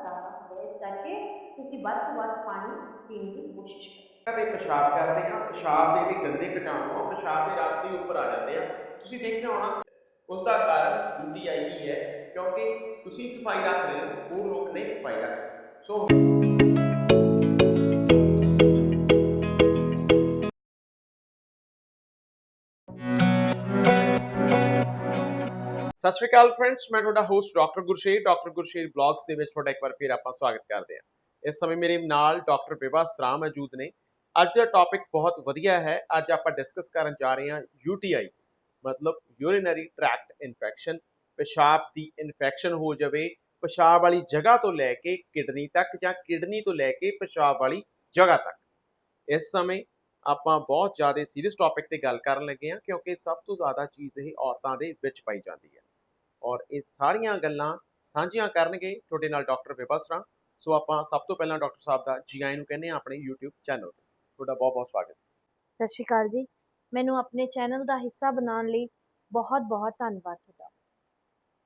ਜ਼ਿਆਦਾ ਹੁੰਦਾ ਹੈ। ਇਸ ਕਰਕੇ ਤੁਸੀਂ ਵੱਧ ਤੋਂ ਵੱਧ ਪਾਣੀ ਪੀਣ ਦੀ ਕੋਸ਼ਿਸ਼ ਕਰੋ। ਕਦੇ ਪਿਸ਼ਾਬ ਕਰਦੇ ਹਾਂ। ਪਿਸ਼ਾਬ ਦੇ ਜਿਹੜੇ ਗੰਦੇ ਕੀਟਾਣੂ ਆ ਪਿਸ਼ਾਬ ਦੇ ਰਾਸਤੇ ਹੀ ਉੱਪਰ ਆ ਜਾਂਦੇ ਆ। ਤੁਸੀਂ ਦੇਖਿਆ ਹੋਣਾ ਉਸ ਦਾ ਕਾਰਨ ਯੂਟੀਆਈ ਵੀ ਹੈ, ਕਿਉਂਕਿ ਤੁਸੀਂ ਸਫ਼ਾਈ ਰੱਖ ਰਹੇ ਹੋ, ਉਹ ਲੋਕ ਨਹੀਂ ਸਫ਼ਾਈ ਰੱਖਦੇ। ਸੋ ਸਤਿ ਸ਼੍ਰੀ ਅਕਾਲ ਫਰੈਂਡਸ ਮੈਂ ਤੁਹਾਡਾ host doctor Gursher doctor Gursher blogs ਦੇ ਵਿੱਚ ਤੁਹਾਡਾ ਇੱਕ ਵਾਰ ਫਿਰ ਆਪਾਂ ਸਵਾਗਤ ਕਰਦੇ ਹਾਂ। ਇਸ ਸਮੇਂ ਮੇਰੇ ਨਾਲ ਡਾਕਟਰ ਬਿਵਾ ਸਰਾ ਮੌਜੂਦ ਨੇ। ਅੱਜ ਦਾ ਟੌਪਿਕ ਬਹੁਤ ਵਧੀਆ ਹੈ। ਅੱਜ ਆਪਾਂ ਡਿਸਕਸ ਕਰਨ ਜਾ ਰਹੇ ਹਾਂ ਯੂਟੀਆਈ ਮਤਲਬ ਯੂਰੀਨਰੀ ਟ੍ਰੈਕਟ ਇਨਫੈਕਸ਼ਨ ਪਿਸ਼ਾਬ ਦੀ ਇਨਫੈਕਸ਼ਨ ਹੋ ਜਾਵੇ, ਪਿਸ਼ਾਬ ਵਾਲੀ ਜਗ੍ਹਾ ਤੋਂ ਲੈ ਕੇ ਕਿਡਨੀ ਤੱਕ ਜਾਂ ਕਿਡਨੀ ਤੋਂ ਲੈ ਕੇ ਪਿਸ਼ਾਬ ਵਾਲੀ ਜਗ੍ਹਾ ਤੱਕ। ਇਸ ਸਮੇਂ ਆਪਾਂ ਬਹੁਤ ਜ਼ਿਆਦਾ ਸੀਰੀਅਸ ਟੌਪਿਕ ਤੇ ਗੱਲ ਕਰਨ ਲੱਗੇ ਹਾਂ ਕਿਉਂਕਿ ਸਭ ਤੋਂ ਜ਼ਿਆਦਾ ਚੀਜ਼ ਇਹ ਔਰਤਾਂ ਦੇ ਵਿੱਚ ਪਾਈ ਜਾਂਦੀ ਹੈ। ਔਰ ਇਹ ਸਾਰੀਆਂ ਗੱਲਾਂ ਸਾਂਝੀਆਂ ਕਰਨਗੇ ਤੁਹਾਡੇ ਨਾਲ ਡਾਕਟਰ ਵਿਭਾਸਰਾ ਸੋ ਆਪਾਂ ਸਭ ਤੋਂ ਪਹਿਲਾਂ ਡਾਕਟਰ ਸਾਹਿਬ ਦਾ ਜੀ ਆਇਆਂ ਨੂੰ ਕਹਿੰਦੇ ਹਾਂ ਆਪਣੇ YouTube ਚੈਨਲ ਤੇ। ਤੁਹਾਡਾ ਬਹੁਤ ਬਹੁਤ ਸਵਾਗਤ ਸਤਿ ਸ਼੍ਰੀ ਅਕਾਲ ਜੀ। ਮੈਨੂੰ ਆਪਣੇ ਚੈਨਲ ਦਾ ਹਿੱਸਾ ਬਣਾਉਣ ਲਈ ਬਹੁਤ ਬਹੁਤ ਧੰਨਵਾਦ ਤੁਹਾਡਾ।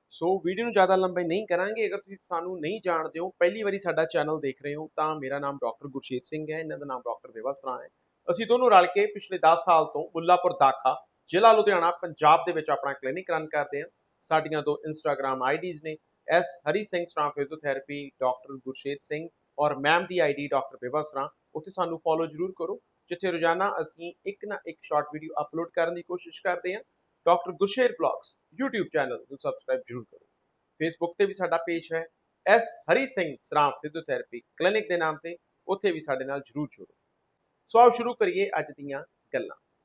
ਸੋ ਵੀਡੀਓ ਨੂੰ ਜ਼ਿਆਦਾ ਲੰਬੇ ਨਹੀਂ ਕਰਾਂਗੇ। ਅਗਰ ਤੁਸੀਂ ਸਾਨੂੰ ਨਹੀਂ ਜਾਣਦੇ ਹੋ ਪਹਿਲੀ ਵਾਰੀ ਸਾਡਾ ਚੈਨਲ ਦੇਖ ਰਹੇ ਹੋ ਤਾਂ ਮੇਰਾ ਨਾਮ ਡਾਕਟਰ ਗੁਰਸ਼ੇਰ ਸਿੰਘ ਹੈ। ਇਹਨਾਂ ਦਾ ਨਾਮ ਡਾਕਟਰ ਵਿਵਸਰਾ ਹੈ। ਅਸੀਂ ਦੋਨੋਂ ਰਲ ਕੇ ਪਿਛਲੇ 10 ਸਾਲ ਤੋਂ ਮੁੱਲਾਪੁਰ ਦਾਖਾ ਜ਼ਿਲ੍ਹਾ ਲੁਧਿਆਣਾ ਪੰਜਾਬ ਦੇ ਵਿੱਚ ਆਪਣਾ ਕਲੀਨਿਕ ਰਨ ਕਰਦੇ ਹਾਂ। ਸਾਡੀਆਂ ਦੋ ਇੰਸਟਾਗ੍ਰam ਆਈਡੀਜ਼ ਨੇ। S Hari Singh Sran physiotherapy doctor Gursher Singh ਔਰ ਮੈਮ ਦੀ ਆਈਡੀ ਡਾਕਟਰ ਵਿਵਸਰਾ ਉੱਥੇ ਸਾਨੂੰ ਫੋਲੋ ਜ਼ਰੂਰ ਕਰੋ, ਜਿੱਥੇ ਰੋਜ਼ਾਨਾ ਅਸੀਂ ਇੱਕ ਨਾ ਇੱਕ ਸ਼ਾਰਟ ਵੀਡੀਓ ਅਪਲੋਡ ਕਰਨ ਦੀ ਕੋਸ਼ਿਸ਼ ਕਰਦੇ ਹਾਂ। Doctor Gursher blogs YouTube channel ਨੂੰ ਸਬਸਕ੍ਰਾਈਬ ਜ਼ਰੂਰ ਕਰੋ। ਫੇਸਬੁੱਕ ਤੇ ਵੀ ਸਾਡਾ ਪੇਜ ਹੈ। ਐਸ ਹਰੀ ਸਿੰਘ ਸਰਾਂ ਫਿਜ਼ੀਓਥੈਰੇਪੀ ਕਲੀਨਿਕ ਦੇ ਨਾਮ ਤੇ, ਉੱਥੇ ਵੀ ਸਾਡੇ ਨਾਲ ਜ਼ਰੂਰ ਜੁੜੋ। ਸੋ ਆਓ ਸ਼ੁਰੂ ਕਰੀਏ ਅੱਜ ਦੀਆਂ ਗੱਲਾਂ।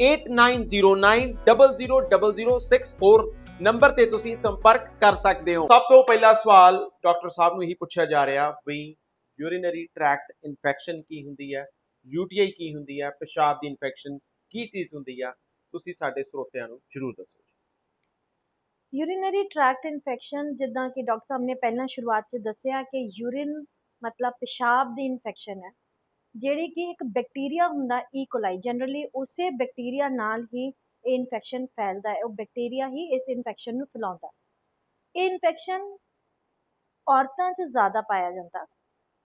8909000064 ਨੰਬਰ ਤੇ ਤੁਸੀਂ ਸੰਪਰਕ ਕਰ ਸਕਦੇ ਹੋ। ਸਭ ਤੋਂ ਪਹਿਲਾ ਸਵਾਲ ਡਾਕਟਰ ਸਾਹਿਬ ਨੂੰ ਇਹੀ ਪੁੱਛਿਆ ਜਾ ਰਿਹਾ ਵੀ ਯੂਰੀਨਰੀ ਟ੍ਰੈਕਟ ਇਨਫੈਕਸ਼ਨ ਕੀ ਹੁੰਦੀ ਹੈ ਯੂਟੀਆਈ ਕੀ ਹੁੰਦੀ ਹੈ, ਪਿਸ਼ਾਬ ਦੀ ਇਨਫੈਕਸ਼ਨ ਕੀ ਚੀਜ਼ ਹੁੰਦੀ ਹੈ ਤੁਸੀਂ ਸਾਡੇ ਸਰੋਤਿਆਂ ਨੂੰ ਜਰੂਰ ਦੱਸੋ। ਯੂਰੀਨਰੀ ਟ੍ਰੈਕਟ ਇਨਫੈਕਸ਼ਨ ਜਿੱਦਾਂ ਕਿ ਡਾਕਟਰ ਸਾਹਿਬ ਨੇ ਪਹਿਲਾਂ ਸ਼ੁਰੂਆਤ 'ਚ ਦੱਸਿਆ ਕਿ ਯੂਰਿਨ ਮਤਲਬ ਪਿਸ਼ਾਬ ਦੀ ਇਨਫੈਕਸ਼ਨ ਹੈ। ਜਿਹੜੀ ਕਿ ਇੱਕ ਬੈਕਟੀਰੀਆ ਹੁੰਦਾ e. ਈਕੋਲਾਈ ਜਨਰਲੀ ਉਸੇ ਬੈਕਟੀਰੀਆ ਨਾਲ ਹੀ ਇਹ ਇਨਫੈਕਸ਼ਨ ਫੈਲਦਾ ਹੈ, ਉਹ ਬੈਕਟੀਰੀਆ ਹੀ ਇਸ ਇਨਫੈਕਸ਼ਨ ਨੂੰ ਫੈਲਾਉਂਦਾ ਇਹ ਇਨਫੈਕਸ਼ਨ ਔਰਤਾਂ 'ਚ ਜ਼ਿਆਦਾ ਪਾਇਆ ਜਾਂਦਾ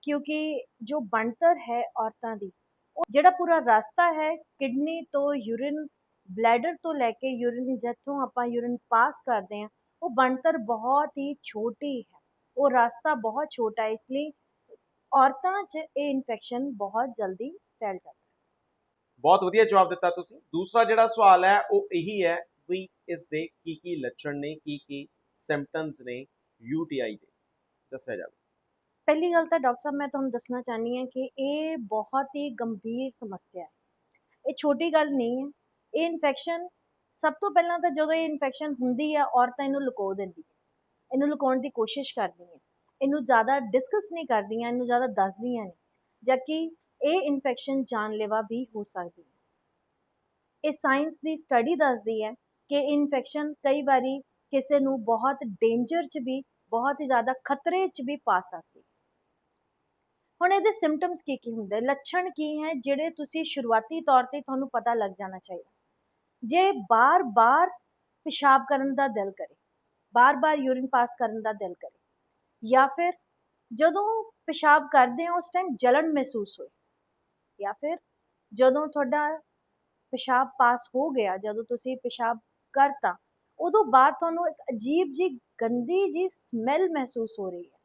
ਕਿਉਂਕਿ ਜੋ ਬਣਤਰ ਹੈ ਔਰਤਾਂ ਦੀ, ਉਹ ਜਿਹੜਾ ਪੂਰਾ ਰਸਤਾ ਹੈ ਕਿਡਨੀ ਤੋਂ ਯੂਰਿਨ ਬਲੈਡਰ ਤੋਂ ਲੈ ਕੇ ਯੂਰਿਨ ਜਿੱਥੋਂ ਆਪਾਂ ਯੂਰਿਨ ਪਾਸ ਕਰਦੇ ਹਾਂ, ਉਹ ਬਣਤਰ ਬਹੁਤ ਹੀ ਛੋਟੀ ਹੈ। ਉਹ ਰਸਤਾ ਬਹੁਤ ਛੋਟਾ ਇਸ ਲਈ ਔਰਤਾਂ 'ਚ ਇਹ ਇਨਫੈਕਸ਼ਨ ਬਹੁਤ ਜਲਦੀ ਫੈਲ ਜਾਂਦਾ ਹੈ। ਬਹੁਤ ਵਧੀਆ ਜਵਾਬ ਦਿੱਤਾ ਤੁਸੀਂ। ਦੂਸਰਾ ਜਿਹੜਾ ਸਵਾਲ ਹੈ ਉਹ ਇਹੀ ਹੈ ਵੀ ਇਸ ਦੇ ਕੀ ਕੀ ਲੱਛਣ ਨੇ ਕੀ ਕੀ ਸਿੰਪਟਮਸ ਨੇ ਯੂਟੀਆਈ ਦੇ। ਦੱਸਿਆ ਜਾਵੇ। ਪਹਿਲੀ ਗੱਲ ਤਾਂ ਡਾਕਟਰ ਸਾਹਿਬ ਮੈਂ ਤੁਹਾਨੂੰ ਦੱਸਣਾ ਚਾਹਨੀ ਹਾਂ ਕਿ ਇਹ ਬਹੁਤ ਹੀ ਗੰਭੀਰ ਸਮੱਸਿਆ ਹੈ। ਇਹ ਛੋਟੀ ਗੱਲ ਨਹੀਂ ਹੈ। ਇਹ ਇਨਫੈਕਸ਼ਨ ਸਭ ਤੋਂ ਪਹਿਲਾਂ ਤਾਂ ਜਦੋਂ ਇਹ ਇਨਫੈਕਸ਼ਨ ਹੁੰਦੀ ਹੈ ਔਰਤਾਂ ਇਹਨੂੰ ਲੁਕੋ ਦਿੰਦੀ ਹੈ। ਇਹਨੂੰ ਲੁਕਾਉਣ ਦੀ ਕੋਸ਼ਿਸ਼ ਕਰਦੀ ਹੈ। ਇਹਨੂੰ ਜ਼ਿਆਦਾ ਡਿਸਕਸ ਨਹੀਂ ਕਰਦੀਆਂ, ਇਹਨੂੰ ਜ਼ਿਆਦਾ ਦੱਸਦੀਆਂ ਨਹੀਂ ਜਦਕਿ ਇਹ ਇਨਫੈਕਸ਼ਨ ਜਾਨਲੇਵਾ ਵੀ ਹੋ ਸਕਦੀ ਹੈ। ਇਹ ਸਾਇੰਸ ਦੀ ਸਟੱਡੀ ਦੱਸਦੀ ਹੈ ਕਿ ਇਨਫੈਕਸ਼ਨ ਕਈ ਵਾਰੀ ਕਿਸੇ ਨੂੰ ਬਹੁਤ ਡੇਂਜਰ 'ਚ ਵੀ, ਬਹੁਤ ਹੀ ਜ਼ਿਆਦਾ ਖਤਰੇ 'ਚ ਵੀ ਪਾ ਸਕਦੀ ਹੁਣ ਇਹਦੇ ਸਿੰਪਟਮਸ ਕੀ ਕੀ ਹੁੰਦੇ? ਲੱਛਣ ਕੀ ਹੈ ਜਿਹੜੇ ਤੁਸੀਂ ਸ਼ੁਰੂਆਤੀ ਤੌਰ ਤੇ ਤੁਹਾਨੂੰ ਪਤਾ ਲੱਗ ਜਾਣਾ ਚਾਹੀਦਾ। ਜੇ ਬਾਰ-ਬਾਰ ਪਿਸ਼ਾਬ ਕਰਨ ਦਾ ਦਿਲ ਕਰੇ, ਬਾਰ-ਬਾਰ ਯੂਰਿਨ ਪਾਸ ਕਰਨ ਦਾ ਦਿਲ ਕਰੇ ਜਾਂ ਫਿਰ ਜਦੋਂ ਪਿਸ਼ਾਬ ਕਰਦੇ ਹੋ, ਉਸ ਟਾਈਮ ਜਲਨ ਮਹਿਸੂਸ ਹੋਏ। ਜਾਂ ਫਿਰ ਜਦੋਂ ਤੁਹਾਡਾ ਪਿਸ਼ਾਬ ਪਾਸ ਹੋ ਗਿਆ, ਜਦੋਂ ਤੁਸੀਂ ਪਿਸ਼ਾਬ ਕਰਤਾ, ਉਦੋਂ ਬਾਅਦ ਤੁਹਾਨੂੰ ਇੱਕ ਅਜੀਬ ਜੀ ਗੰਦੀ ਜੀ ਸਮੈਲ ਮਹਿਸੂਸ ਹੋ ਰਹੀ ਹੈ।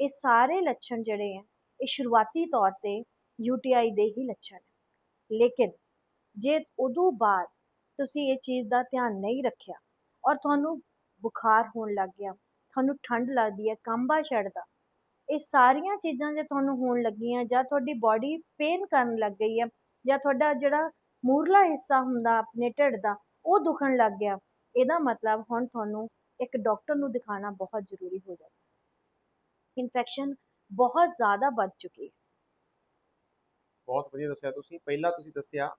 ਇਹ ਸਾਰੇ ਲੱਛਣ ਜਿਹੜੇ ਹੈ, ਇਹ ਸ਼ੁਰੂਆਤੀ ਤੌਰ ਤੇ ਯੂਟੀਆਈ ਦੇ ਹੀ ਲੱਛਣ ਹੈ। ਲੇਕਿਨ ਜੇ ਉਦੋਂ ਬਾਅਦ ਤੁਸੀਂ ਇਹ ਚੀਜ਼ ਦਾ ਧਿਆਨ ਨਹੀਂ ਰੱਖਿਆ ਔਰ ਤੁਹਾਨੂੰ ਬੁਖਾਰ ਹੋਣ ਲੱਗ ਗਿਆ ਤੁਹਾਨੂੰ ਠੰਡ ਲੱਗਦੀ ਹੈ, ਕੰਬਾ ਛੱਡਦਾ ਇਹ ਸਾਰੀਆਂ ਚੀਜ਼ਾਂ ਜੇ ਤੁਹਾਨੂੰ ਹੋਣ ਲੱਗੀਆਂ ਜਾਂ ਤੁਹਾਡੀ ਬਾਡੀ ਪੇਨ ਕਰਨ ਲੱਗ ਗਈ ਹੈ ਜਾਂ ਤੁਹਾਡਾ ਜਿਹੜਾ ਮੂਰਲਾ ਹਿੱਸਾ ਹੁੰਦਾ ਆਪਣੇ ਢਿੱਡ ਦਾ, ਉਹ ਦੁਖਣ ਲੱਗ ਗਿਆ, ਇਹਦਾ ਮਤਲਬ ਹੁਣ ਤੁਹਾਨੂੰ ਇੱਕ ਡਾਕਟਰ ਨੂੰ ਦਿਖਾਣਾ ਬਹੁਤ ਜ਼ਰੂਰੀ ਹੋ ਜਾਂਦਾ ਇਨਫੈਕਸ਼ਨ ਬਹੁਤ ਜ਼ਿਆਦਾ ਵੱਧ ਚੁੱਕੀ ਹੈ। ਬਹੁਤ ਵਧੀਆ ਦੱਸਿਆ ਤੁਸੀਂ। ਪਹਿਲਾਂ ਤੁਸੀਂ ਦੱਸਿਆ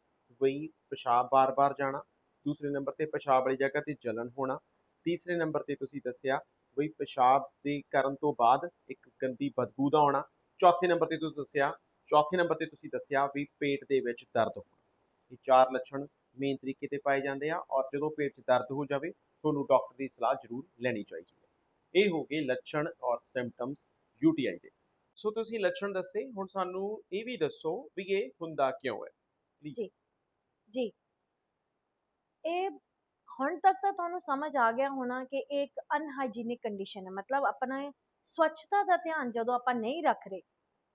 ਵਈ ਪਿਸ਼ਾਬ ਬਾਰ-ਬਾਰ ਜਾਣਾ, ਦੂਸਰੇ ਨੰਬਰ ਤੇ ਪਿਸ਼ਾਬ ਵਾਲੀ ਜਗ੍ਹਾ ਤੇ ਜਲਨ ਹੋਣਾ, ਤੀਸਰੇ ਨੰਬਰ ਤੇ ਤੁਸੀਂ ਦੱਸਿਆ ਬਈ ਪਿਸ਼ਾਬ ਦੇ ਕਰਨ ਤੋਂ ਬਾਅਦ ਇੱਕ ਗੰਦੀ ਬਦਬੂ ਦਾ ਆਉਣਾ। ਚੌਥੇ ਨੰਬਰ ਤੇ ਤੁਸੀਂ ਦੱਸਿਆ, ਚੌਥੇ ਨੰਬਰ ਤੇ ਤੁਸੀਂ ਦੱਸਿਆ ਵੀ ਪੇਟ ਦੇ ਵਿੱਚ ਦਰਦ ਹੋਣਾ। ਇਹ ਚਾਰ ਲੱਛਣ ਮੇਨ ਤਰੀਕੇ ਤੇ ਪਾਏ ਜਾਂਦੇ ਆ ਔਰ ਜਦੋਂ ਪੇਟ 'ਚ ਦਰਦ ਹੋ ਜਾਵੇ, ਤੁਹਾਨੂੰ ਡਾਕਟਰ ਦੀ ਸਲਾਹ ਜ਼ਰੂਰ ਲੈਣੀ ਚਾਹੀਦੀ ਹੈ। ਇਹ ਹੋ ਗਏ ਲੱਛਣ ਔਰ ਸਿੰਪਟਮਸ ਯੂਟੀਆਈ ਦੇ। ਸੋ ਤੁਸੀਂ ਲੱਛਣ ਦੱਸੇ, ਹੁਣ ਸਾਨੂੰ ਇਹ ਵੀ ਦੱਸੋ ਵੀ ਇਹ ਹੁੰਦਾ ਕਿਉਂ ਹੈ? ਜੀ। ਜੀ। ਇਹ ਹੁਣ ਤੱਕ ਤਾਂ ਤੁਹਾਨੂੰ ਸਮਝ ਆ ਗਿਆ ਹੋਣਾ ਕਿ ਇਹ ਇੱਕ ਅਨਹਾਈਜੀਨਿਕ ਕੰਡੀਸ਼ਨ ਹੈ। ਮਤਲਬ ਆਪਣਾ ਸਵੱਛਤਾ ਦਾ ਧਿਆਨ ਜਦੋਂ ਆਪਾਂ ਨਹੀਂ ਰੱਖ ਰਹੇ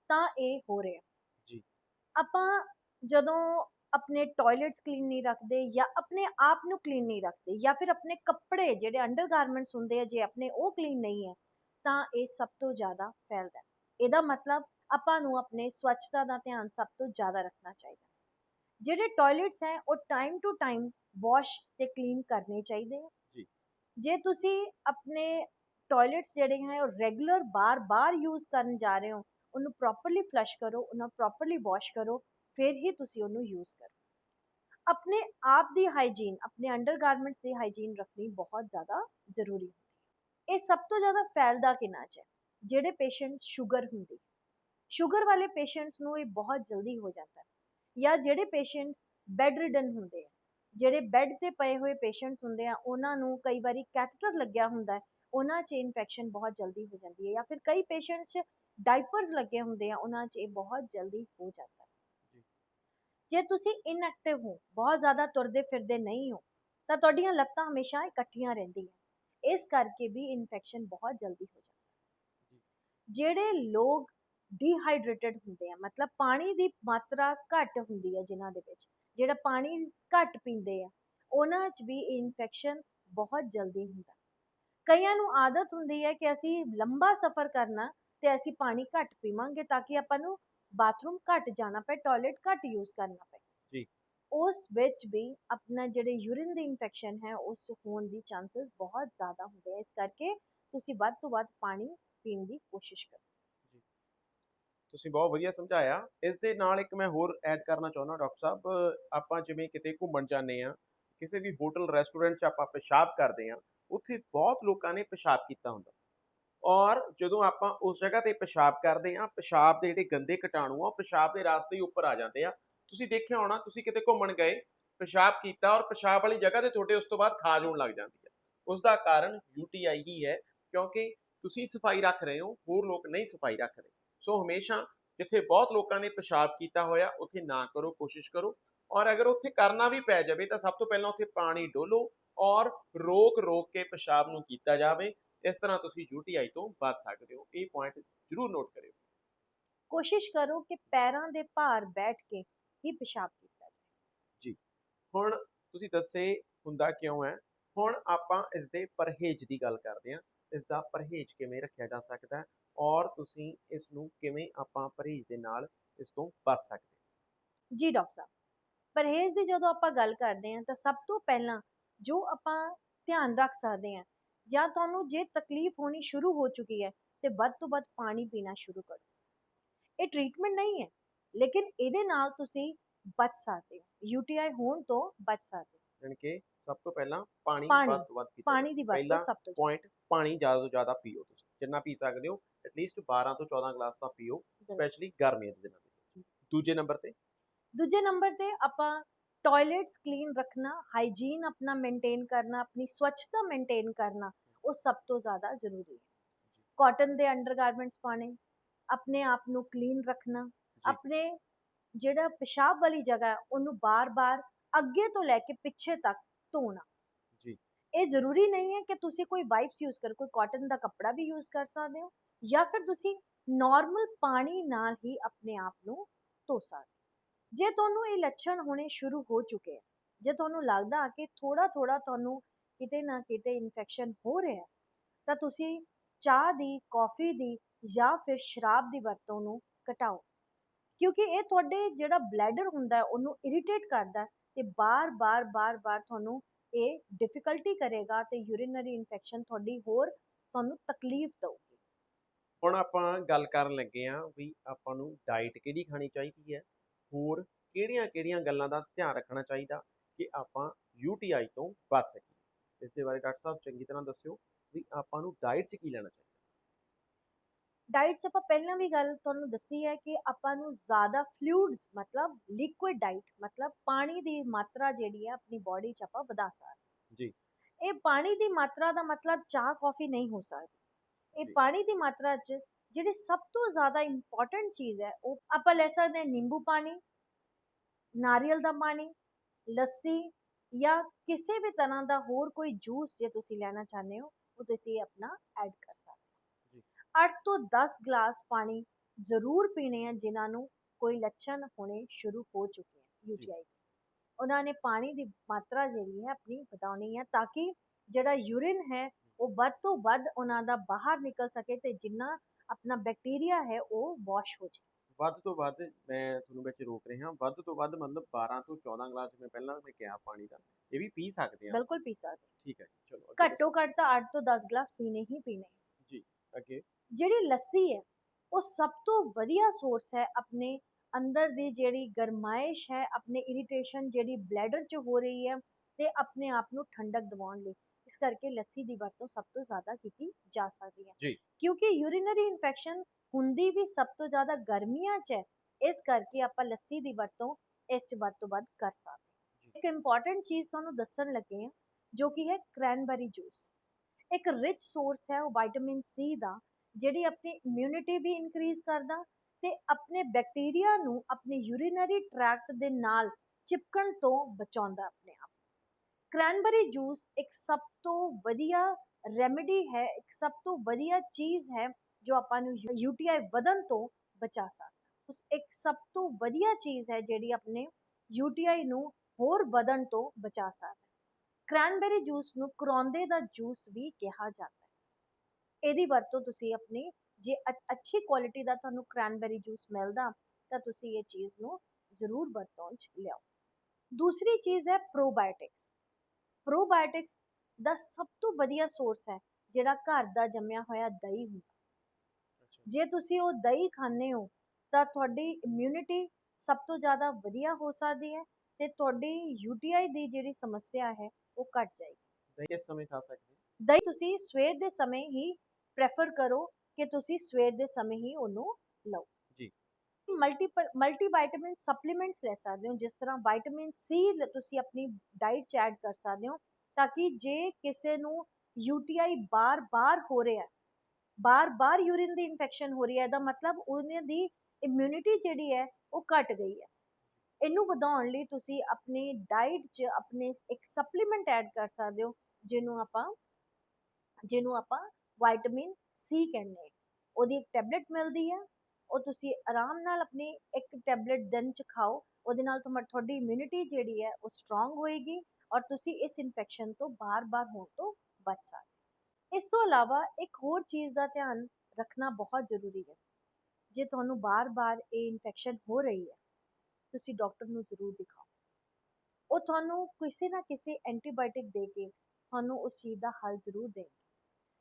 ਤਾਂ ਇਹ ਹੋ ਰਿਹਾ। ਜੀ। ਆਪਾਂ ਜਦੋਂ ਆਪਣੇ ਟਾਇਲਟਸ ਕਲੀਨ ਨਹੀਂ ਰੱਖਦੇ ਜਾਂ ਆਪਣੇ ਆਪ ਨੂੰ ਕਲੀਨ ਨਹੀਂ ਰੱਖਦੇ ਜਾਂ ਫਿਰ ਆਪਣੇ ਕੱਪੜੇ ਜਿਹੜੇ ਅੰਡਰਗਾਰਮੈਂਟਸ ਹੁੰਦੇ ਆ ਜੇ ਆਪਣੇ ਉਹ ਕਲੀਨ ਨਹੀਂ ਹੈ ਤਾਂ ਇਹ ਸਭ ਤੋਂ ਜ਼ਿਆਦਾ ਫੈਲਦਾ ਇਹਦਾ ਮਤਲਬ ਆਪਾਂ ਨੂੰ ਆਪਣੇ ਸਵੱਛਤਾ ਦਾ ਧਿਆਨ ਸਭ ਤੋਂ ਜ਼ਿਆਦਾ ਰੱਖਣਾ ਚਾਹੀਦਾ ਜਿਹੜੇ ਟਾਇਲਟਸ ਹੈ ਉਹ ਟਾਈਮ ਟੂ ਟਾਈਮ ਵਾਸ਼ ਤੇ ਕਲੀਨ ਕਰਨੇ ਚਾਹੀਦੇ ਜੀ। ਜੇ ਤੁਸੀਂ ਆਪਣੇ ਟਾਇਲਟਸ ਜਿਹੜੇ ਹੈ ਉਹ ਰੈਗੂਲਰ ਬਾਰ-ਬਾਰ ਯੂਜ਼ ਕਰਨ ਜਾ ਰਹੇ ਹੋ ਉਹਨੂੰ ਪ੍ਰੋਪਰਲੀ ਫਲਸ਼ ਕਰੋ ਉਹਨੂੰ ਪ੍ਰੋਪਰਲੀ ਵਾਸ਼ ਕਰੋ ਫਿਰ ਹੀ ਤੁਸੀਂ ਉਹਨੂੰ ਯੂਜ਼ ਕਰੋ। ਆਪਣੇ ਆਪ ਦੀ ਹਾਈਜੀਨ ਆਪਣੇ ਅੰਡਰਗਾਰਮੈਂਟਸ ਦੀ ਹਾਈਜੀਨ ਰੱਖਣੀ ਬਹੁਤ ਜ਼ਿਆਦਾ ਜ਼ਰੂਰੀ ਹੈ। ਇਹ ਸਭ ਤੋਂ ਜ਼ਿਆਦਾ ਫੈਲਦਾ ਕਿਨਾਂ ਚ ਹੈ? ਜਿਹੜੇ ਪੇਸ਼ੈਂਟ ਸ਼ੂਗਰ ਹੁੰਦੀ ਸ਼ੂਗਰ ਵਾਲੇ ਪੇਸ਼ੈਂਟਸ ਨੂੰ ਇਹ ਬਹੁਤ ਜਲਦੀ ਹੋ ਜਾਂਦਾ ਹੈ। ਜਾਂ ਜਿਹੜੇ ਪੇਸ਼ੈਂਟਸ ਬੈੱਡ ਰਿਡਨ ਹੁੰਦੇ ਆ ਜਿਹੜੇ ਬੈੱਡ ਤੇ ਪਏ ਹੋਏ ਪੇਸ਼ੈਂਟਸ ਹੁੰਦੇ ਆ ਉਹਨਾਂ ਨੂੰ ਕਈ ਵਾਰੀ ਕੈਥੇਟਰ ਲੱਗਿਆ ਹੁੰਦਾ ਹੈ ਉਹਨਾਂ 'ਚ ਇਨਫੈਕਸ਼ਨ ਬਹੁਤ ਜਲਦੀ ਹੋ ਜਾਂਦੀ ਹੈ ਜਾਂ ਫਿਰ ਕਈ ਪੇਸ਼ੈਂਟਸ 'ਚ ਡਾਈਪਰਸ ਲੱਗੇ ਹੁੰਦੇ ਆ ਉਹਨਾਂ 'ਚ ਇਹ ਬਹੁਤ ਜਲਦੀ ਹੋ ਜਾਂਦਾ ਹੈ। ਜੀ। ਤੁਸੀਂ ਇਨਐਕਟਿਵ ਹੋ ਬਹੁਤ ਜ਼ਿਆਦਾ ਤੁਰਦੇ ਫਿਰਦੇ ਨਹੀਂ ਹੋ ਤਾਂ ਤੁਹਾਡੀਆਂ ਲੱਤਾਂ ਹਮੇਸ਼ਾ ਇਕੱਠੀਆਂ ਰਹਿੰਦੀਆਂ ਇਸ ਕਰਕੇ ਵੀ ਇਨਫੈਕਸ਼ਨ ਬਹੁਤ ਜਲਦੀ ਹੋ ਜਾਂਦਾ ਜਿਹੜੇ ਲੋਕ ਡੀਹਾਈਡਰੇਟਡ ਹੁੰਦੇ ਆ ਮਤਲਬ ਪਾਣੀ ਦੀ ਮਾਤਰਾ ਘੱਟ ਹੁੰਦੀ ਹੈ ਜਿਨ੍ਹਾਂ ਦੇ ਵਿੱਚ ਜਿਹੜਾ ਪਾਣੀ ਘੱਟ ਪੀਂਦੇ ਆ ਉਹਨਾਂ 'ਚ ਵੀ ਇਨਫੈਕਸ਼ਨ ਬਹੁਤ ਜਲਦੀ ਹੁੰਦਾ। ਕਈਆਂ ਨੂੰ ਆਦਤ ਹੁੰਦੀ ਹੈ ਕਿ ਅਸੀਂ ਲੰਬਾ ਸਫ਼ਰ ਕਰਨਾ ਤੇ ਅਸੀਂ ਪਾਣੀ ਘੱਟ ਪੀਵਾਂਗੇ ਤਾਂ ਕਿ ਆਪਾਂ ਨੂੰ ਬਾਥਰੂਮ ਘੱਟ ਜਾਣਾ ਪਏ ਟਾਇਲਟ ਘੱਟ ਯੂਜ਼ ਕਰਨਾ ਪਏ। ਜੀ। ਉਸ ਵਿੱਚ ਵੀ ਆਪਣਾ ਜਿਹੜੇ ਯੂਰਿਨ ਦੀ ਇਨਫੈਕਸ਼ਨ ਹੈ ਉਸ ਹੋਣ ਦੀ ਚਾਂਸਸ ਬਹੁਤ ਜ਼ਿਆਦਾ ਹੁੰਦੇ ਆ ਇਸ ਕਰਕੇ ਤੁਸੀਂ ਵੱਧ ਤੋਂ ਵੱਧ ਪਾਣੀ ਪੀਣ ਦੀ ਕੋਸ਼ਿਸ਼ ਕਰੋ। ਤੁਸੀਂ ਬਹੁਤ ਵਧੀਆ ਸਮਝਾਇਆ। ਇਸ ਦੇ ਨਾਲ ਇੱਕ ਮੈਂ ਹੋਰ ਐਡ ਕਰਨਾ ਚਾਹੁੰਦਾ ਡਾਕਟਰ ਸਾਹਿਬ, ਆਪਾਂ ਜਿਵੇਂ ਕਿਤੇ ਘੁੰਮਣ ਜਾਂਦੇ ਆ ਕਿਸੇ ਵੀ ਹੋਟਲ ਰੈਸਟੋਰੈਂਟ 'ਚ ਆਪਾਂ ਪਿਸ਼ਾਬ ਕਰਦੇ ਆ ਉੱਥੇ ਬਹੁਤ ਲੋਕਾਂ ਨੇ ਪਿਸ਼ਾਬ ਕੀਤਾ ਹੁੰਦਾ। ਔਰ ਜਦੋਂ ਆਪਾਂ ਉਸ ਜਗ੍ਹਾ ਤੇ ਪਿਸ਼ਾਬ ਕਰਦੇ ਆ ਪਿਸ਼ਾਬ ਦੇ ਜਿਹੜੇ ਗੰਦੇ ਕੀਟਾਣੂ ਆ, ਉਹ ਪਿਸ਼ਾਬ ਦੇ ਰਾਸਤੇ ਹੀ ਉੱਪਰ ਆ ਜਾਂਦੇ ਆ। ਤੁਸੀਂ ਦੇਖਿਆ ਹੋਣਾ, ਤੁਸੀਂ ਕਿਤੇ ਘੁੰਮਣ ਗਏ, ਪਿਸ਼ਾਬ ਕੀਤਾ ਔਰ ਪਿਸ਼ਾਬ ਵਾਲੀ ਜਗ੍ਹਾ ਤੇ ਤੁਹਾਡੇ ਉਸ ਤੋਂ ਬਾਅਦ ਖਾਜ ਹੋਣ ਲੱਗ ਜਾਂਦੀ ਹੈ। ਉਸ ਦਾ ਕਾਰਨ ਯੂਟੀਆਈ ਹੀ ਹੈ, ਕਿਉਂਕਿ ਤੁਸੀਂ ਸਫ਼ਾਈ ਰੱਖ ਰਹੇ ਹੋ, ਹੋਰ ਲੋਕ ਨਹੀਂ ਸਫ਼ਾਈ ਰੱਖ ਰਹੇ। ਸੋ ਹਮੇਸ਼ਾ ਜਿੱਥੇ ਬਹੁਤ ਲੋਕਾਂ ਨੇ ਪਿਸ਼ਾਬ ਕੀਤਾ ਹੋਇਆ ਉੱਥੇ ਨਾ ਕਰੋ ਕੋਸ਼ਿਸ਼ ਕਰੋ। ਔਰ ਅਗਰ ਉੱਥੇ ਕਰਨਾ ਵੀ ਪੈ ਜਾਵੇ ਤਾਂ ਸਭ ਤੋਂ ਪਹਿਲਾਂ ਉੱਥੇ ਪਾਣੀ ਡੋਲੋ ਔਰ ਰੋਕ ਰੋਕ ਕੇ ਪਿਸ਼ਾਬ ਨੂੰ ਕੀਤਾ ਜਾਵੇ। ਇਸ ਤਰ੍ਹਾਂ ਤੁਸੀਂ ਯੂਟੀਆਈ ਤੋਂ ਬਚ ਸਕਦੇ ਹੋ। ਇਹ ਪੁਆਇੰਟ ਜ਼ਰੂਰ ਨੋਟ ਕਰਿਓ। ਕੋਸ਼ਿਸ਼ ਕਰੋ ਕਿ ਪੈਰਾਂ ਦੇ ਭਾਰ ਬੈਠ ਕੇ ਹੀ ਪਿਸ਼ਾਬ ਕੀਤਾ ਜਾਏ ਹੁਣ ਤੁਸੀਂ ਦੱਸੇ ਹੁੰਦਾ ਕਿਉਂ ਹੈ? ਹੁਣ ਆਪਾਂ ਇਸ ਦੇ ਪਰਹੇਜ਼ ਦੀ ਗੱਲ ਕਰਦੇ ਹਾਂ। ਇਸ ਦਾ ਪਰਹੇਜ਼ ਕਿਵੇਂ ਰੱਖਿਆ ਜਾ ਸਕਦਾ ਹੈ? ਔਰ ਤੁਸੀਂ ਇਸ ਨੂੰ ਕਿਵੇਂ ਆਪਾਂ ਪਰਹੇਜ਼ ਦੇ ਨਾਲ ਇਸ ਤੋਂ ਬਚ ਸਕਦੇ ਜੀ ਡਾਕਟਰ ਸਾਹਿਬ ਪਰਹੇਜ਼ ਦੀ ਜਦੋਂ ਆਪਾਂ ਗੱਲ ਕਰਦੇ ਹਾਂ ਤਾਂ ਸਭ ਤੋਂ ਪਹਿਲਾਂ ਜੋ ਆਪਾਂ ਧਿਆਨ ਰੱਖ ਸਕਦੇ ਹਾਂ ਜਾਂ ਤੁਹਾਨੂੰ ਜੇ ਤਕਲੀਫ ਹੋਣੀ ਸ਼ੁਰੂ ਹੋ ਚੁੱਕੀ ਹੈ ਤੇ ਵੱਧ ਤੋਂ ਵੱਧ ਪਾਣੀ ਪੀਣਾ ਸ਼ੁਰੂ ਕਰੋ। ਇਹ ਟ੍ਰੀਟਮੈਂਟ ਨਹੀਂ ਹੈ ਲੇਕਿਨ ਇਹਦੇ ਨਾਲ ਤੁਸੀਂ ਬਚ ਸਕਦੇ ਹੋ ਯੂਟੀਆਈ ਹੋਣ ਤੋਂ ਬਚ ਸਕਦੇ ਹੋ। ਯਾਨੀ ਕਿ ਸਭ ਤੋਂ ਪਹਿਲਾਂ ਪਾਣੀ ਵੱਧ ਤੋਂ ਵੱਧ ਪੀਤਾ ਪਾਣੀ ਦੀ ਵਰਤੋਂ ਪਹਿਲਾ ਸਭ ਤੋਂ ਜ਼ਿਆਦਾ। ਪੁਆਇੰਟ ਪਾਣੀ ਜ਼ਿਆਦਾ ਤੋਂ ਜ਼ਿਆਦਾ ਪੀਓ ਤੁਸੀਂ। ਜਿੰਨਾ ਪੀ ਸਕਦੇ ਹੋ ਐਟਲੀਸਟ 12 ਤੋਂ 14 ਗਲਾਸ ਤਾਂ ਪੀਓ ਸਪੈਸ਼ਲੀ ਗਰਮੀਆਂ ਦੇ ਦਿਨਾਂ ਵਿੱਚ। ਦੂਜੇ ਨੰਬਰ ਤੇ? ਦੂਜੇ ਨੰਬਰ ਤੇ ਆਪਾਂ ਟਾਇਲਟਸ ਕਲੀਨ ਰੱਖਣਾ ਹਾਈਜੀਨ ਆਪਣਾ ਮੇਨਟੇਨ ਕਰਨਾ ਆਪਣੀ ਸਵੱਛਤਾ ਮੇਨਟੇਨ ਕਰਨਾ ਉਹ ਸਭ ਤੋਂ ਜ਼ਿਆਦਾ ਜ਼ਰੂਰੀ ਹੈ। ਕਾਟਨ ਦੇ ਅੰਡਰਗਾਰਮੈਂਟਸ ਪਾਣੇ ਆਪਣੇ ਆਪ ਨੂੰ ਕਲੀਨ ਰੱਖਣਾ ਆਪਣੇ ਜਿਹੜਾ ਪਿਸ਼ਾਬ ਵਾਲੀ ਜਗ੍ਹਾ ਉਹਨੂੰ ਬਾਰ-ਬਾਰ ਅੱਗੇ ਤੋਂ ਲੈ ਕੇ ਪਿੱਛੇ ਤੱਕ ਧੋਣਾ। ਇਹ ਜ਼ਰੂਰੀ ਨਹੀਂ ਹੈ ਕਿ ਤੁਸੀਂ ਕੋਈ ਵਾਈਪਸ ਯੂਜ਼ ਕਰ, ਕੋਈ ਕਾਟਨ ਦਾ ਕੱਪੜਾ ਵੀ ਯੂਜ਼ ਕਰ ਸਕਦੇ ਹੋ ਜਾਂ ਫਿਰ ਤੁਸੀਂ ਨਾਰਮਲ ਪਾਣੀ ਨਾਲ ਹੀ ਆਪਣੇ ਆਪ ਨੂੰ ਧੋ ਸਕਦੇ ਜੇ ਤੁਹਾਨੂੰ ਇਹ ਲੱਛਣ ਹੋਣੇ ਸ਼ੁਰੂ ਹੋ ਚੁੱਕੇ ਹੈ ਜੇ ਤੁਹਾਨੂੰ ਲੱਗਦਾ ਕਿ ਥੋੜਾ ਥੋੜਾ ਤੁਹਾਨੂੰ ਕਿਤੇ ਨਾ ਕਿਤੇ ਇਨਫੈਕਸ਼ਨ ਹੋ ਰਿਹਾ ਤਾਂ ਤੁਸੀਂ ਚਾਹ ਦੀ ਕੌਫੀ ਦੀ ਜਾਂ ਫਿਰ ਸ਼ਰਾਬ ਦੀ ਵਰਤੋਂ ਨੂੰ ਘਟਾਓ। ਕਿਉਂਕਿ ਇਹ ਤੁਹਾਡੇ ਜਿਹੜਾ ਬਲੈਡਰ ਹੁੰਦਾ ਉਹਨੂੰ ਇਰੀਟੇਟ ਕਰਦਾ ਤੇ ਬਾਰ-ਬਾਰ ਬਾਰ-ਬਾਰ ਤੁਹਾਨੂੰ ਇਹ ਡਿਫਿਕਲਟੀ ਕਰੇਗਾ ਤੇ ਯੂਰੀਨਰੀ ਇਨਫੈਕਸ਼ਨ ਤੁਹਾਡੀ ਹੋਰ ਤੁਹਾਨੂੰ ਤਕਲੀਫ ਦਊਗੀ। ਹੁਣ ਆਪਾਂ ਗੱਲ ਕਰਨ ਲੱਗੇ ਆ ਵੀ ਆਪਾਂ ਨੂੰ ਡਾਈਟ ਕਿਹੜੀ ਖਾਣੀ ਚਾਹੀਦੀ ਹੈ, ਹੋਰ ਕਿਹੜੀਆਂ-ਕਿਹੜੀਆਂ ਗੱਲਾਂ ਦਾ ਧਿਆਨ ਰੱਖਣਾ ਚਾਹੀਦਾ ਕਿ ਆਪਾਂ UTI ਤੋਂ ਬਚ ਸਕੀਏ। ਇਸ ਦੇ ਬਾਰੇ ਡਾਕਟਰ ਸਾਹਿਬ ਚੰਗੀ ਤਰ੍ਹਾਂ ਦੱਸਿਓ ਵੀ ਆਪਾਂ ਨੂੰ ਡਾਈਟ 'ਚ ਕੀ ਲੈਣਾ ਚਾਹੀਦਾ। ਡਾਈਟ 'ਚ ਆਪਾਂ ਪਹਿਲਾਂ ਵੀ ਗੱਲ ਤੁਹਾਨੂੰ ਦੱਸੀ ਹੈ ਕਿ ਆਪਾਂ ਨੂੰ ਜ਼ਿਆਦਾ ਫਲੂਇਡਸ ਮਤਲਬ ਲਿਕੁਇਡ ਡਾਈਟ ਮਤਲਬ ਪਾਣੀ ਦੀ ਮਾਤਰਾ ਜਿਹੜੀ ਹੈ ਆਪਣੀ ਬਾਡੀ 'ਚ ਆਪਾਂ ਵਧਾ ਸਕਦੇ ਜੀ। ਇਹ ਪਾਣੀ ਦੀ ਮਾਤਰਾ ਦਾ ਮਤਲਬ ਚਾਹ ਕਾਫੀ ਨਹੀਂ ਹੋ ਸਕਦੀ ਇਹ। ਪਾਣੀ ਦੀ ਮਾਤਰਾ 'ਚ ਜਿਹੜੀ ਸਭ ਤੋਂ ਜ਼ਿਆਦਾ ਇੰਪੋਰਟੈਂਟ ਚੀਜ਼ ਹੈ ਉਹ ਆਪਾਂ ਲੈ ਸਕਦੇ ਹਾਂ ਨਿੰਬੂ ਪਾਣੀ ਨਾਰੀਅਲ ਦਾ ਪਾਣੀ ਲੱਸੀ ਜਾਂ ਕਿਸੇ ਵੀ ਤਰ੍ਹਾਂ ਦਾ ਹੋਰ ਕੋਈ ਜੂਸ ਜੇ ਤੁਸੀਂ ਲੈਣਾ ਚਾਹੁੰਦੇ ਹੋ ਉਹ ਤੁਸੀਂ ਆਪਣਾ ਐਡ ਕਰ 8 ਤੋਂ 10 ਗਲਾਸ ਪਾਣੀ ਜ਼ਰੂਰ ਪੀਣੇ ਆ ਜਿਨ੍ਹਾਂ ਨੂੰ ਕੋਈ ਲੱਛਣ ਹੋਣੇ ਸ਼ੁਰੂ ਹੋ ਚੁੱਕੇ ਹਨ ਯੂਟੀਆਈ ਉਹਨਾਂ ਨੇ ਪਾਣੀ ਦੀ ਮਾਤਰਾ ਜਿਹੜੀ ਹੈ ਆਪਣੀ ਵਧਾਉਣੀ ਹੈ ਤਾਂ ਕਿ ਜਿਹੜਾ ਯੂਰਿਨ ਹੈ ਉਹ ਵੱਧ ਤੋਂ ਵੱਧ ਉਹਨਾਂ ਦਾ ਬਾਹਰ ਨਿਕਲ ਸਕੇ ਤੇ ਜਿੰਨਾ ਆਪਣਾ ਬੈਕਟੀਰੀਆ ਹੈ ਉਹ ਵਾਸ਼ ਹੋ ਜਾਏ। ਵੱਧ ਤੋਂ ਵੱਧ ਮੈਂ ਤੁਹਾਨੂੰ ਵਿੱਚ ਰੋਕ ਰਿਹਾ ਵੱਧ ਤੋਂ ਵੱਧ ਮਤਲਬ 12 ਤੋਂ 14 ਗਲਾਸ ਜਿਵੇਂ ਪਹਿਲਾਂ ਮੈਂ ਕਿਹਾ ਪਾਣੀ ਦਾ ਇਹ ਵੀ ਪੀ ਸਕਦੇ ਆ। ਬਿਲਕੁਲ ਪੀ ਸਕਦੇ। ਠੀਕ ਹੈ ਚਲੋ ਘੱਟੋ ਘੱਟ ਤਾਂ 8 ਤੋਂ 10 ਗਲਾਸ ਪੀਣੇ ਹੀ ਪੀਣੇ। ਅੱਗੇ। ਜਿਹੜੀ ਲੱਸੀ ਹੈ ਉਹ ਸਭ ਤੋਂ ਵਧੀਆ ਸੋਰਸ ਹੈ ਆਪਣੇ ਅੰਦਰ ਦੀ ਜਿਹੜੀ ਗਰਮਾਇਸ਼ ਹੈ ਆਪਣੇ ਇਰੀਟੇਸ਼ਨ ਜਿਹੜੀ ਬਲੈਡਰ 'ਚ ਹੋ ਰਹੀ ਹੈ ਤੇ ਆਪਣੇ ਆਪ ਨੂੰ ਠੰਡਕ ਦਿਵਾਉਣ ਲਈ। ਇਸ ਕਰਕੇ ਲੱਸੀ ਦੀ ਵਰਤੋਂ ਸਭ ਤੋਂ ਜ਼ਿਆਦਾ ਕੀਤੀ ਜਾ ਸਕਦੀ ਹੈ। ਜੀ। ਕਿਉਂਕਿ ਯੂਰੀਨਰੀ ਇਨਫੈਕਸ਼ਨ ਹੁੰਦੀ ਵੀ ਸਭ ਤੋਂ ਜ਼ਿਆਦਾ ਗਰਮੀਆਂ 'ਚ ਹੈ ਇਸ ਕਰਕੇ ਆਪਾਂ ਲੱਸੀ ਦੀ ਵਰਤੋਂ ਇਸ 'ਚ ਵੱਧ ਤੋਂ ਵੱਧ ਕਰ ਸਕਦੇ ਇੱਕ ਇੰਪੋਰਟੈਂਟ ਚੀਜ਼ ਤੁਹਾਨੂੰ ਦੱਸਣ ਲੱਗੇ ਹਾਂ ਜੋ ਕਿ ਹੈ ਕ੍ਰੈਨਬੈਰੀ ਜੂਸ ਇੱਕ ਰਿਚ ਸੋਰਸ ਹੈ ਉਹ ਵਿਟਾਮਿਨ ਸੀ ਦਾ, ਜਿਹੜੀ ਆਪਣੀ ਇਮਿਊਨਿਟੀ ਵੀ ਇਨਕਰੀਜ਼ ਕਰਦਾ ਤੇ ਆਪਣੇ ਬੈਕਟੀਰੀਆ ਨੂੰ ਆਪਣੇ ਯੂਰੀਨਰੀ ਟ੍ਰੈਕਟ ਦੇ ਨਾਲ ਚਿਪਕਣ ਤੋਂ ਬਚਾਉਂਦਾ ਆਪਣੇ ਆਪ। ਕ੍ਰੈਨਬਰੀ ਜੂਸ ਇੱਕ ਸਭ ਤੋਂ ਵਧੀਆ ਰੈਮੇਡੀ ਹੈ, ਇੱਕ ਸਭ ਤੋਂ ਵਧੀਆ ਚੀਜ਼ ਹੈ ਜੋ ਆਪਾਂ ਨੂੰ ਯੂਟੀਆਈ ਵਧਣ ਤੋਂ ਬਚਾ ਸਕਦਾ। ਉਸ ਇੱਕ ਸਭ ਤੋਂ ਵਧੀਆ ਚੀਜ਼ ਹੈ ਜਿਹੜੀ ਆਪਣੇ ਯੂਟੀਆਈ ਨੂੰ ਹੋਰ ਵਧਣ ਤੋਂ ਬਚਾ ਸਕਦਾ। ਕ੍ਰੈਨਬੈਰੀ ਜੂਸ ਨੂੰ ਕਰੌਂਦੇ ਦਾ ਜੂਸ ਵੀ ਕਿਹਾ ਜਾਂਦਾ ਹੈ। ਇਹਦੀ ਵਰਤੋਂ ਤੁਸੀਂ ਆਪਣੀ ਜੇ ਅੱਛੀ ਕੁਆਲਿਟੀ ਦਾ ਤੁਹਾਨੂੰ ਕ੍ਰੈਨਬੈਰੀ ਜੂਸ ਮਿਲਦਾ ਤਾਂ ਤੁਸੀਂ ਇਹ ਚੀਜ਼ ਨੂੰ ਜ਼ਰੂਰ ਵਰਤੋਂ 'ਚ ਲਿਆਓ। ਦੂਸਰੀ ਚੀਜ਼ ਹੈ ਪ੍ਰੋਬਾਇਓਟਿਕਸ ਪ੍ਰੋਬਾਇਓਟਿਕਸ ਦਾ ਸਭ ਤੋਂ ਵਧੀਆ ਸੋਰਸ ਹੈ ਜਿਹੜਾ ਘਰ ਦਾ ਜੰਮਿਆ ਹੋਇਆ ਦਹੀਂ ਹੁੰਦਾ। ਜੇ ਤੁਸੀਂ ਉਹ ਦਹੀਂ ਖਾਂਦੇ ਹੋ ਤਾਂ ਤੁਹਾਡੀ ਇਮਿਊਨਿਟੀ ਸਭ ਤੋਂ ਜ਼ਿਆਦਾ ਵਧੀਆ ਹੋ ਸਕਦੀ ਹੈ ਤੇ ਤੁਹਾਡੀ ਯੂਟੀਆਈ ਦੀ ਜਿਹੜੀ ਸਮੱਸਿਆ ਹੈ ਉਹ ਘਟ ਜਾਏਗੀ ਦਹੀਂ ਕਿਸ ਸਮੇਂ ਖਾ ਸਕਦੇ ਹਾਂ? ਦਹੀਂ ਤੁਸੀਂ ਸਵੇਰ ਦੇ ਸਮੇਂ ਹੀ ਪ੍ਰੈਫਰ ਕਰੋ ਕਿ ਤੁਸੀਂ ਸਵੇਰ ਦੇ ਸਮੇਂ ਹੀ ਉਹਨੂੰ ਲਓ ਜੀ। ਮਲਟੀਪਲ ਮਲਟੀਵਿਟਾਮਿਨ ਸਪਲੀਮੈਂਟਸ ਲੈ ਸਕਦੇ ਹੋ ਜਿਸ ਤਰ੍ਹਾਂ ਵਿਟਾਮਿਨ ਸੀ ਤੁਸੀਂ ਆਪਣੀ ਡਾਈਟ 'ਚ ਐਡ ਕਰ ਸਕਦੇ ਹੋ ਤਾਂ ਕਿ ਜੇ ਕਿਸੇ ਨੂੰ ਯੂਟੀਆਈ ਬਾਰ-ਬਾਰ ਹੋ ਰਿਹਾ ਹੈ ਬਾਰ-ਬਾਰ ਯੂਰਿਨ ਦੀ ਇਨਫੈਕਸ਼ਨ ਹੋ ਰਹੀ ਹੈ ਇਹਦਾ ਮਤਲਬ ਉਹਨਾਂ ਦੀ ਇਮਿਊਨਿਟੀ ਜਿਹੜੀ ਹੈ ਉਹ ਘਟ ਗਈ ਹੈ ਇਹਨੂੰ ਵਧਾਉਣ ਲਈ ਤੁਸੀਂ ਆਪਣੀ ਡਾਈਟ 'ਚ ਆਪਣੇ ਇੱਕ ਸਪਲੀਮੈਂਟ ਐਡ ਕਰ ਸਕਦੇ ਹੋ, ਜਿਹਨੂੰ ਆਪਾਂ ਜਿਹਨੂੰ ਆਪਾਂ ਵਿਟਾਮਿਨ ਸੀ ਕਹਿੰਦੇ ਉਹਦੀ ਇੱਕ ਟੈਬਲੇਟ ਮਿਲਦੀ ਹੈ ਉਹ ਤੁਸੀਂ ਆਰਾਮ ਨਾਲ ਆਪਣੀ ਇੱਕ ਟੈਬਲੇਟ ਦਿਨ 'ਚ ਖਾਓ, ਉਹਦੇ ਨਾਲ ਤੁਹਾਡੀ ਇਮਿਊਨਿਟੀ ਜਿਹੜੀ ਹੈ ਉਹ ਸਟਰੋਂਗ ਹੋਏਗੀ ਔਰ ਤੁਸੀਂ ਇਸ ਇਨਫੈਕਸ਼ਨ ਤੋਂ ਬਾਰ-ਬਾਰ ਹੋਣ ਤੋਂ ਬਚ ਸਕਦੇ ਇਸ ਤੋਂ ਇਲਾਵਾ ਇੱਕ ਹੋਰ ਚੀਜ਼ ਦਾ ਧਿਆਨ ਰੱਖਣਾ ਬਹੁਤ ਜ਼ਰੂਰੀ ਹੈ। ਜੇ ਤੁਹਾਨੂੰ ਬਾਰ-ਬਾਰ ਇਹ ਇਨਫੈਕਸ਼ਨ ਹੋ ਰਹੀ ਹੈ ਤੁਸੀਂ ਡਾਕਟਰ ਨੂੰ ਜ਼ਰੂਰ ਦਿਖਾਓ। ਉਹ ਤੁਹਾਨੂੰ ਕਿਸੇ ਨਾ ਕਿਸੇ ਐਂਟੀਬਾਇਓਟਿਕ ਦੇ ਕੇ ਤੁਹਾਨੂੰ ਉਸ ਚੀਜ਼ ਦਾ ਹੱਲ ਜ਼ਰੂਰ ਦੇਣਗੇ।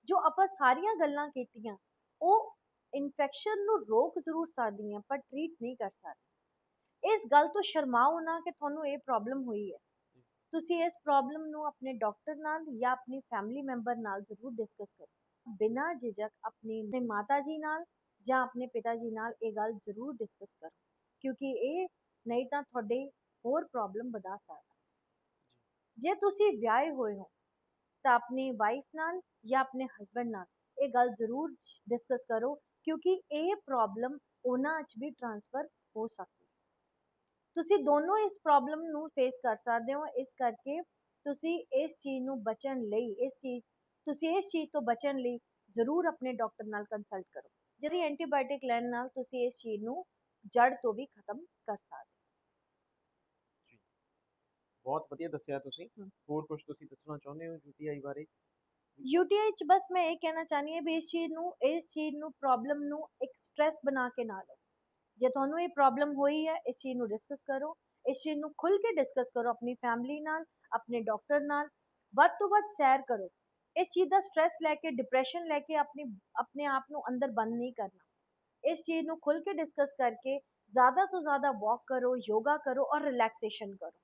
ਜੋ ਆਪਾਂ ਸਾਰੀਆਂ ਗੱਲਾਂ ਕੀਤੀਆਂ, ਉਹ ਇਨਫੈਕਸ਼ਨ ਨੂੰ ਰੋਕ ਜ਼ਰੂਰ ਸਕਦੀਆਂ, ਪਰ ਟ੍ਰੀਟ ਨਹੀਂ ਕਰ ਸਕਦੀਆਂ। ਇਸ ਗੱਲ ਤੋਂ ਸ਼ਰਮਾਓ ਨਾ ਕਿ ਤੁਹਾਨੂੰ ਇਹ ਪ੍ਰੋਬਲਮ ਹੋਈ ਹੈ। ਤੁਸੀਂ ਇਸ ਪ੍ਰੋਬਲਮ ਨੂੰ ਆਪਣੇ ਡਾਕਟਰ ਨਾਲ ਜਾਂ ਆਪਣੀ ਫੈਮਿਲੀ ਮੈਂਬਰ ਨਾਲ ਜ਼ਰੂਰ ਡਿਸਕਸ ਕਰੋ। ਬਿਨਾਂ ਝਿਜਕ ਆਪਣੇ ਮਾਤਾ ਜੀ ਨਾਲ ਜਾਂ ਆਪਣੇ ਪਿਤਾ ਜੀ ਨਾਲ ਇਹ ਗੱਲ ਜ਼ਰੂਰ ਡਿਸਕਸ ਕਰੋ। ਕਿਉਂਕਿ ਇਹ ਨਹੀਂ ਤਾਂ ਤੁਹਾਡੇ ਹੋਰ ਪ੍ਰੋਬਲਮ ਵਧਾ ਸਕਦਾ। ਜੇ। ਤੁਸੀਂ ਵਿਆਹੇ ਹੋਏ ਹੋ ਤਾਂ ਆਪਣੀ ਵਾਈਫ ਨਾਲ ਜਾਂ ਆਪਣੇ ਹਸਬੰਡ ਨਾਲ ਇਹ ਗੱਲ ਜ਼ਰੂਰ ਡਿਸਕਸ ਕਰੋ ਕਿਉਂਕਿ ਇਹ ਪ੍ਰੋਬਲਮ ਉਹਨਾਂ 'ਚ ਵੀ ਟਰਾਂਸਫਰ ਹੋ ਸਕਦੀ ਤੁਸੀਂ ਦੋਨੋਂ ਇਸ ਪ੍ਰੋਬਲਮ ਨੂੰ ਫੇਸ ਕਰ ਸਕਦੇ ਹੋ ਇਸ ਕਰਕੇ ਤੁਸੀਂ ਇਸ ਚੀਜ਼ ਨੂੰ ਬਚਣ ਲਈ ਇਸ ਚੀਜ਼ ਤੁਸੀਂ ਇਸ ਚੀਜ਼ ਤੋਂ ਬਚਣ ਲਈ ਜ਼ਰੂਰ ਆਪਣੇ ਡਾਕਟਰ ਨਾਲ ਕੰਸਲਟ ਕਰੋ। ਜਿਹੜੀ ਐਂਟੀਬਾਇਓਟਿਕ ਲੈਣ ਨਾਲ ਤੁਸੀਂ ਇਸ ਚੀਜ਼ ਨੂੰ ਜੜ ਤੋਂ ਵੀ ਖਤਮ ਕਰ ਸਕਦੇ ਬਹੁਤ ਵਧੀਆ ਦੱਸਿਆ ਤੁਸੀਂ। ਹੋਰ ਕੁਝ ਤੁਸੀਂ ਦੱਸਣਾ ਚਾਹੁੰਦੇ ਹੋ UTI ਬਾਰੇ? ਯੂਟੀਆਈ ਚ ਬਸ ਮੈਂ ਇਹ ਕਹਿਣਾ ਚਾਹਨੀ ਹਾਂ ਵੀ ਇਸ ਚੀਜ਼ ਨੂੰ ਇਸ ਚੀਜ਼ ਨੂੰ ਪ੍ਰੋਬਲਮ ਨੂੰ ਇੱਕ ਸਟ੍ਰੈਸ ਬਣਾ ਕੇ ਨਾ ਲਓ। ਜੇ ਤੁਹਾਨੂੰ ਇਹ ਪ੍ਰੋਬਲਮ ਹੋਈ ਹੈ ਇਸ ਚੀਜ਼ ਨੂੰ ਡਿਸਕਸ ਕਰੋ। ਇਸ ਚੀਜ਼ ਨੂੰ ਖੁੱਲ ਕੇ ਡਿਸਕਸ ਕਰੋ ਆਪਣੀ ਫੈਮਿਲੀ ਨਾਲ ਆਪਣੇ ਡਾਕਟਰ ਨਾਲ। ਵੱਧ ਤੋਂ ਵੱਧ ਸੈਰ ਕਰੋ। ਇਸ ਚੀਜ਼ ਦਾ ਸਟ੍ਰੈਸ ਲੈ ਕੇ ਡਿਪਰੈਸ਼ਨ ਲੈ ਕੇ ਆਪਣੀ ਆਪਣੇ ਆਪ ਨੂੰ ਅੰਦਰ ਬੰਦ ਨਹੀਂ ਕਰਨਾ। ਇਸ ਚੀਜ਼ ਨੂੰ ਖੁੱਲ ਕੇ ਡਿਸਕਸ ਕਰਕੇ ਜ਼ਿਆਦਾ ਤੋਂ ਜ਼ਿਆਦਾ ਵਾਕ ਕਰੋ ਯੋਗਾ ਕਰੋ ਔਰ ਰਿਲੈਕਸੇਸ਼ਨ ਕਰੋ।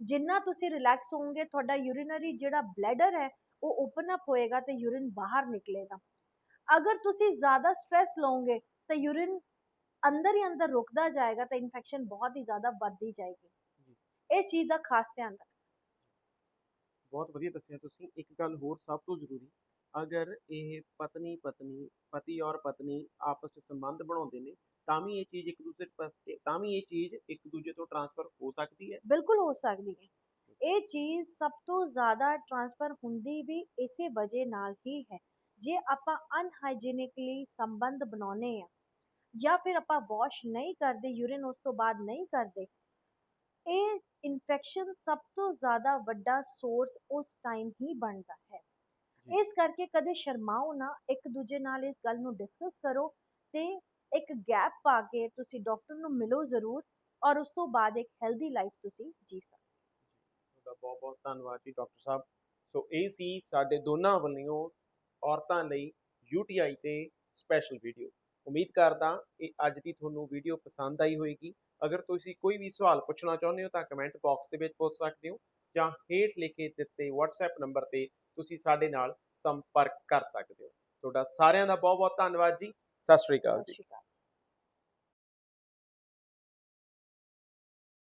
ਜਿੰਨਾ ਤੁਸੀਂ ਰਿਲੈਕਸ ਹੋਵੋਗੇ ਤੁਹਾਡਾ ਯੂਰੀਨਰੀ ਜਿਹੜਾ ਬਲੈਡਰ ਹੈ ਉਹ ਓਪਨ ਅਪ ਹੋਏਗਾ ਤੇ ਯੂਰਿਨ ਬਾਹਰ ਨਿਕਲੇਗਾ। ਅਗਰ ਤੁਸੀਂ ਜ਼ਿਆਦਾ ਸਟ्रेस ਲਓਗੇ ਤਾਂ ਯੂਰਿਨ ਅੰਦਰ ਹੀ ਅੰਦਰ ਰੁਕਦਾ ਜਾਏਗਾ ਤਾਂ ਇਨਫੈਕਸ਼ਨ ਬਹੁਤ ਹੀ ਜ਼ਿਆਦਾ ਵੱਧਦੀ ਜਾਏਗੀ। ਇਸ ਚੀਜ਼ ਦਾ ਖਾਸ ਧਿਆਨ ਰੱਖੋ ਬਹੁਤ ਵਧੀਆ ਦੱਸਿਆ ਤੁਸੀਂ। ਇੱਕ ਗੱਲ ਹੋਰ ਸਭ ਤੋਂ ਜ਼ਰੂਰੀ ਅਗਰ ਇਹ ਪਤਨੀ ਪਤਨੀ ਪਤੀ ਔਰ ਪਤਨੀ ਆਪਸ ਵਿੱਚ ਸੰਬੰਧ ਬਣਾਉਂਦੇ ਨੇ ਤਾਂ ਵੀ ਇਹ ਚੀਜ਼ ਇੱਕ ਦੂਜੇ ਪਾਸੇ ਤਾਂ ਵੀ ਇਹ ਚੀਜ਼ ਇੱਕ ਦੂਜੇ ਤੋਂ ਟਰਾਂਸਫਰ ਹੋ ਸਕਦੀ ਹੈ ਬਿਲਕੁਲ ਹੋ ਸਕਦੀ ਹੈ ਇਹ ਚੀਜ਼ ਸਭ ਤੋਂ ਜ਼ਿਆਦਾ ਟਰਾਂਸਫਰ ਹੁੰਦੀ ਵੀ ਇਸੇ ਵਜ੍ਹਾ ਨਾਲ ਹੀ ਹੈ ਜੇ ਆਪਾਂ ਅਨਹਾਈਜੀਨਿਕਲੀ ਸੰਬੰਧ ਬਣਾਉਨੇ ਆ ਜਾਂ ਫਿਰ ਆਪਾਂ ਵਾਸ਼ ਨਹੀਂ ਕਰਦੇ ਯੂਰਿਨ ਉਸ ਤੋਂ ਬਾਅਦ ਨਹੀਂ ਕਰਦੇ ਇਹ ਇਨਫੈਕਸ਼ਨ ਸਭ ਤੋਂ ਜ਼ਿਆਦਾ ਵੱਡਾ ਸੋਰਸ ਉਸ ਟਾਈਮ ਹੀ ਬਣਦਾ ਹੈ ਜੀ। ਇਸ ਕਰਕੇ ਕਦੇ ਸ਼ਰਮਾਓ ਨਾ ਇੱਕ ਦੂਜੇ ਨਾਲ ਇਸ ਗੱਲ ਨੂੰ ਡਿਸਕਸ ਕਰੋ ਤੇ ਇੱਕ ਗੈਪ ਪਾ ਕੇ ਤੁਸੀਂ ਡਾਕਟਰ ਨੂੰ ਮਿਲੋ ਜ਼ਰੂਰ ਔਰ ਉਸ ਤੋਂ ਬਾਅਦ ਇੱਕ ਹੈਲਦੀ ਲਾਈਫ ਤੁਸੀਂ ਜੀ ਸਕਦੇ ਤੁਹਾਡਾ ਬਹੁਤ ਬਹੁਤ ਧੰਨਵਾਦ ਜੀ ਡਾਕਟਰ ਸਾਹਿਬ। ਸੋ ਇਹ ਸੀ ਸਾਡੇ ਦੋਨਾਂ ਵੱਲੋਂ ਔਰਤਾਂ ਲਈ UTI ਤੇ ਸਪੈਸ਼ਲ ਵੀਡੀਓ ਉਮੀਦ ਕਰਦਾ ਇਹ ਅੱਜ ਦੀ ਤੁਹਾਨੂੰ ਵੀਡੀਓ ਪਸੰਦ ਆਈ ਹੋਵੇਗੀ ਅਗਰ ਤੁਸੀਂ ਕੋਈ ਵੀ ਸਵਾਲ ਪੁੱਛਣਾ ਚਾਹੁੰਦੇ ਹੋ ਤਾਂ ਕਮੈਂਟ ਬਾਕਸ ਦੇ ਵਿੱਚ ਪੁੱਛ ਸਕਦੇ ਹੋ ਜਾਂ ਹੇਠ ਲਿਖੇ ਦਿੱਤੇ WhatsApp ਨੰਬਰ ਤੇ ਤੁਸੀਂ ਸਾਡੇ ਨਾਲ ਸੰਪਰਕ ਕਰ ਸਕਦੇ ਹੋ। ਤੁਹਾਡਾ ਸਾਰਿਆਂ ਦਾ ਬਹੁਤ ਬਹੁਤ ਧੰਨਵਾਦ ਜੀ। ਸਤਿ ਸ਼੍ਰੀ ਅਕਾਲ ਜੀ।